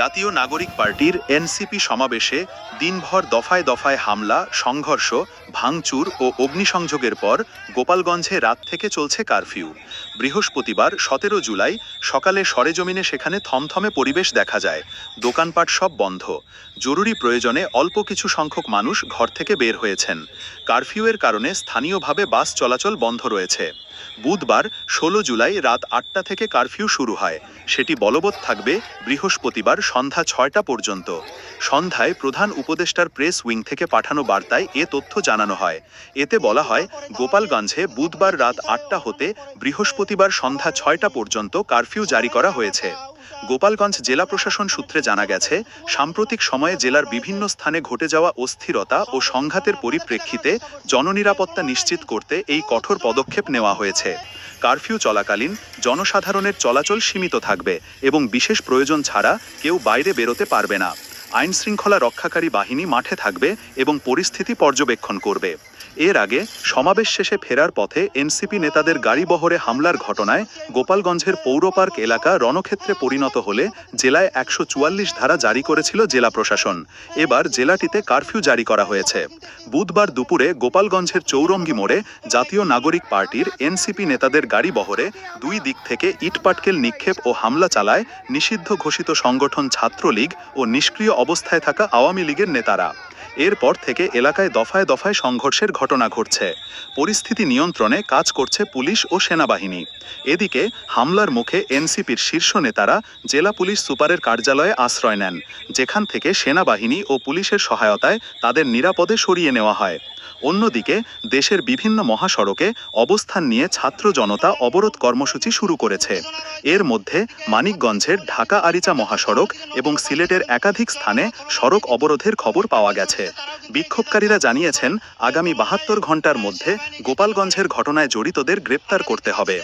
জাতীয় নাগরিক পার্টির এনসিপি সমাবেশে দিনভর দফায় দফায় হামলা, সংঘর্ষ, ভাঙচুর ও অগ্নিসংযোগের পর গোপালগঞ্জে রাত থেকে চলছে কারফিউ। বৃহস্পতিবার সতেরো জুলাই সকালে সরেজমিনে সেখানে থমথমে পরিবেশ দেখা যায়। দোকানপাট সব বন্ধ। জরুরি প্রয়োজনে অল্প কিছু সংখ্যক মানুষ ঘর থেকে বের হয়েছেন। কারফিউয়ের কারণে স্থানীয়ভাবে বাস চলাচল বন্ধ রয়েছে। বুধবার ষোলো জুলাই রাত আটটা থেকে কারফিউ শুরু হয়। সেটি বলবৎ থাকবে বৃহস্পতিবার সন্ধ্যা ছয়টা পর্যন্ত। সন্ধ্যায় প্রধান উপদেষ্টার প্রেস উইং থেকে পাঠানো বার্তায় এ তথ্য জানানো হয়। এতে বলা হয়, গোপালগঞ্জে বুধবার রাত আটটা হতে বৃহস্পতিবার সন্ধ্যা ছয়টা পর্যন্ত কারফিউ জারি করা হয়েছে। গোপালগঞ্জ জেলা প্রশাসন সূত্রে জানা গেছে, সাম্প্রতিক সময়ে জেলার বিভিন্ন স্থানে ঘটে যাওয়া অস্থিরতা ও সংঘাতের পরিপ্রেক্ষিতে জননিরাপত্তা নিশ্চিত করতে এই কঠোর পদক্ষেপ নেওয়া হয়েছে। কারফিউ চলাকালীন জনসাধারণের চলাচল সীমিত থাকবে এবং বিশেষ প্রয়োজন ছাড়া কেউ বাইরে বেরোতে পারবে না। আইন শৃঙ্খলা রক্ষাকারী বাহিনী মাঠে থাকবে এবং পরিস্থিতি পর্যবেক্ষণ করবে। এর আগে সমাবেশ শেষে ফেরার পথে এনসিপি নেতাদের গাড়ি বহরে হামলার ঘটনায় গোপালগঞ্জের পৌরপার্ক এলাকা রণক্ষেত্রে পরিণত হলে জেলায় একশো চুয়াল্লিশ ধারা জারি করেছিল জেলা প্রশাসন। এবার জেলাটিতে কারফিউ জারি করা হয়েছে। বুধবার দুপুরে গোপালগঞ্জের চৌরঙ্গি মোড়ে জাতীয় নাগরিক পার্টির এনসিপি নেতাদের গাড়ি বহরে দুই দিক থেকে ইটপাটকেল নিক্ষেপ ও হামলা চালায় নিষিদ্ধ ঘোষিত সংগঠন ছাত্রলীগ ও নিষ্ক্রিয় অবস্থায় থাকা আওয়ামী লীগের নেতারা। এরপর থেকে এলাকায় দফায় দফায় সংঘর্ষের ঘটনা ঘটছে। পরিস্থিতি নিয়ন্ত্রণে কাজ করছে পুলিশ ও সেনাবাহিনী। এদিকে হামলার মুখে এনসিপির শীর্ষ নেতারা জেলা পুলিশ সুপারের কার্যালয়ে আশ্রয় নেন, যেখান থেকে সেনাবাহিনী ও পুলিশের সহায়তায় তাদের নিরাপদে সরিয়ে নেওয়া হয়। অন্যদিকে দেশের বিভিন্ন মহাসড়কে অবস্থান নিয়ে ছাত্র জনতা অবরোধ কর্মসূচি শুরু করেছে। এর মধ্যে মানিকগঞ্জের ঢাকা আরিচা মহাসড়ক এবং সিলেটের একাধিক স্থানে সড়ক অবরোধের খবর পাওয়া গেছে। বিক্ষোভকারীরা জানিয়েছেন আগামী বাহাত্তর ঘণ্টার মধ্যে গোপালগঞ্জের ঘটনায় জড়িতদের গ্রেপ্তার করতে হবে।